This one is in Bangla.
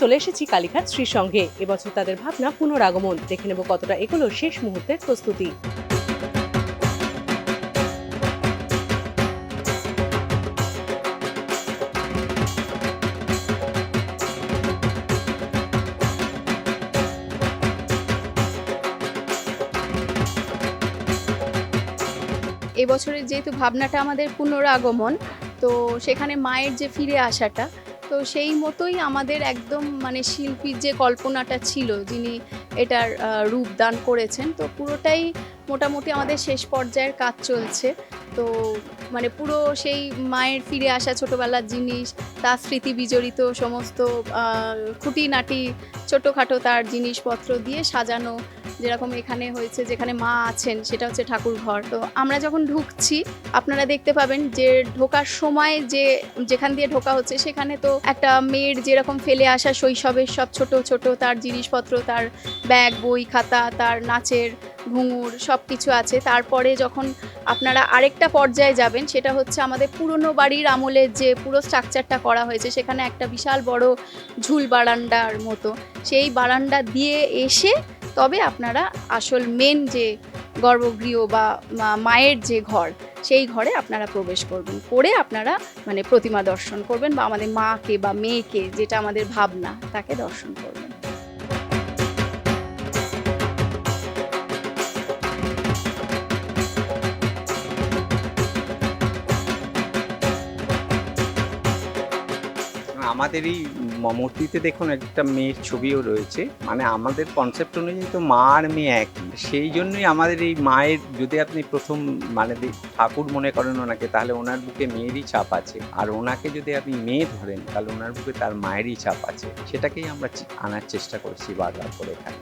চলে এসেছি কালীঘাট শ্রীসংঘে এবছর তাদের ভাবনা পুনরাগমন। দেখে নেব কতটা এগুলো শেষ মুহূর্তের প্রস্তুতি। এবছরের যেহেতু ভাবনাটা আমাদের পুনরাগমন, তো সেখানে মায়ের যে ফিরে আসাটা তো সেই মতোই আমাদের একদম মানে শিল্পীর যে কল্পনাটা ছিল, যিনি এটার রূপদান করেছেন, তো পুরোটাই মোটামুটি আমাদের শেষ পর্যায়ের কাজ চলছে। তো মানে পুরো সেই মায়ের ফিরে আসা ছোটোবেলার জিনিস, তার স্মৃতি বিজড়িত সমস্ত খুঁটিনাটি, ছোটোখাটো তার জিনিসপত্র দিয়ে সাজানো যেরকম এখানে হয়েছে, যেখানে মা আছেন, সেটা হচ্ছে ঠাকুর ঘর তো আমরা যখন ঢুকছি, আপনারা দেখতে পাবেন যে ঢোকার সময় যে, যেখান দিয়ে ঢোকা হচ্ছে, সেখানে তো একটা মেয়ের যেরকম ফেলে আসা শৈশবের সব ছোট ছোট তার জিনিসপত্র, তার ব্যাগ, বই, খাতা, তার নাচের ঘুঙুর সব কিছু আছে। তারপরে যখন আপনারা আরেকটা পর্যায়ে যাবেন, সেটা হচ্ছে আমাদের পুরনো বাড়ির আমলের যে পুরো স্ট্রাকচারটা করা হয়েছে, সেখানে একটা বিশাল বড় ঝুল বারান্দার মতো। সেই বারান্দা দিয়ে এসে তবে আপনারা আসল মেন যে গর্ভগৃহ বা মায়ের যে ঘর, সেই ঘরে আপনারা প্রবেশ করবেন। করে আপনারা মানে প্রতিমা দর্শন করবেন বা আমাদের মাকে বা মেয়েকে যেটা আমাদের ভাবনা, তাকে দর্শন করবেন। আমাদের এই মূর্তিতে দেখুন একটা মেয়ের ছবিও রয়েছে। মানে আমাদের কনসেপ্ট অনুযায়ী তো মা আর মেয়ে একই। সেই জন্যই আমাদের এই মায়ের যদি আপনি প্রথম মানে ঠাকুর মনে করেন ওনাকে, তাহলে ওনার বুকে মেয়েরই ছাপ আছে। আর ওনাকে যদি আপনি মেয়ে ধরেন, তাহলে ওনার বুকে তার মায়েরই ছাপ আছে। সেটাকেই আমরা আনার চেষ্টা করছি বারবার করে এখানে।